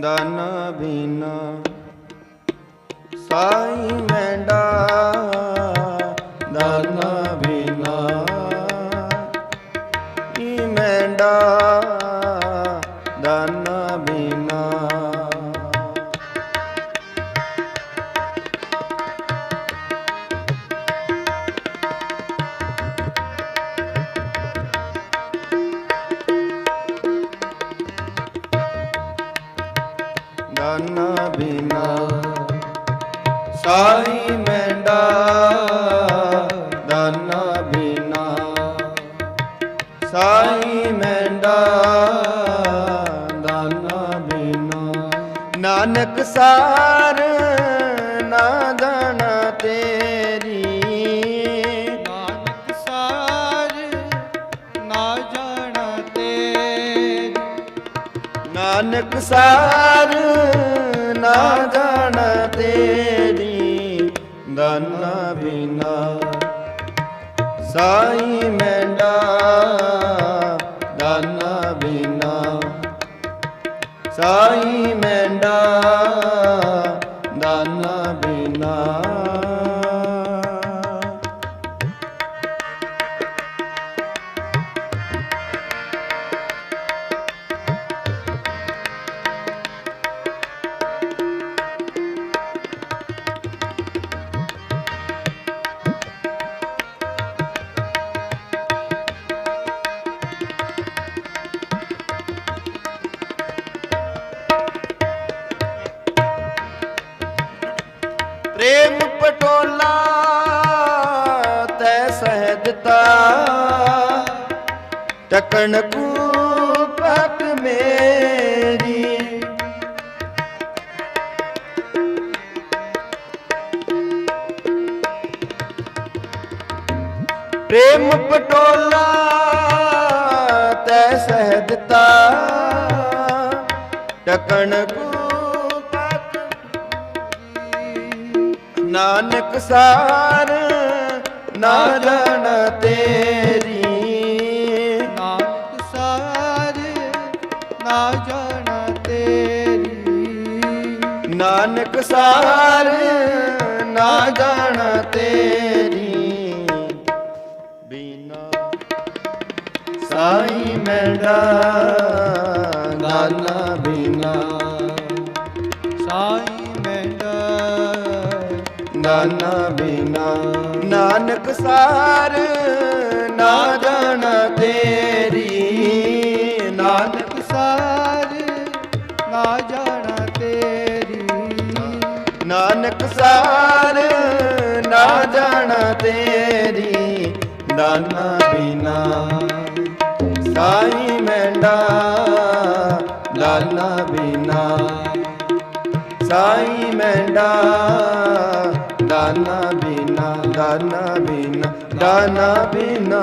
ਦਾਨਾ ਬਿਨਾ ਸਾਈ ਮੈਂਡਾ ਦਾਨਾ ਬਿਨਾ ਈ ਮੈਂਡਾ ਦਾਨਾ ਬਿਨਾ। ਸਾਈ ਮੈਂਡਾ, ਦਾਨਾ ਬਿਨਾ। ਸਾਈ ਮੈਂਡਾ, ਦਾਨਾ ਬਿਨਾ। ਨਾਨਕ ਸਾਰ ਨਾ ਜਾਣਾ ਤੇਰੀ। ਨਾਨਕ ਸਾਰ ਨਾ ਜਾਣਾ ਨਾਨਕ ਸਾਰ ਨਾ ਜਾਣ ਤੇਰੀ, ਦਾਨਾ ਬਿਨਾ। ਸਾਈ ਮੈਂਡਾ, ਦਾਨਾ ਬਿਨਾ। ਸਾਈ ਮੈਂਡਾ, ਦਾਨਾ ਬਿਨਾ। ਸਹਿਜਤਾ ਟਕਣ ਕੂ ਮੇਰੀ। ਪ੍ਰੇਮ ਪਟੋਲਾ ਤੈ ਸਹਿਜਤਾ ਟਕਣ ਕੂ ਨਾਨਕ ਸਾਰ ਨਾ ਜਾਣ ਤੇਰੀ। ਨਾਨਕ ਸਾਰ ਨਾ ਜਾਣਾ ਤੇਰੀ। ਨਾਨਕ ਸਾਰ ਨਾ ਜਾਣ ਤੇਰੀ। ਬਿਨਾ ਸਾਈ ਮੈਂਡਾ ਨਾਨਾ ਬਿਨਾ ਸਾਈ ਮੈਂਡਾ ਨਾਨਾ ਬਿਨਾ ਨਾਨਕ ਸਾਰ, ਨਾ ਜਾਣ ਤੇਰੀ। ਨਾਨਕ ਸਾਰ, ਨਾ ਜਾਣਾ ਤੇਰੀ। ਨਾਨਕ ਸਾਰ, ਨਾ ਜਾਣ ਤੇਰੀ। ਦਾਨਾ ਬਿਨਾ ਸਾਈ ਮੈਂਡਾ, ਲਾਲਾ ਬਿਨਾ ਸਾਈ ਮੈਂਡਾ ਦਾਨਾ ਬਿਨਾ ਦਾਨਾ ਬਿਨਾ ਦਾਨਾ ਬਿਨਾ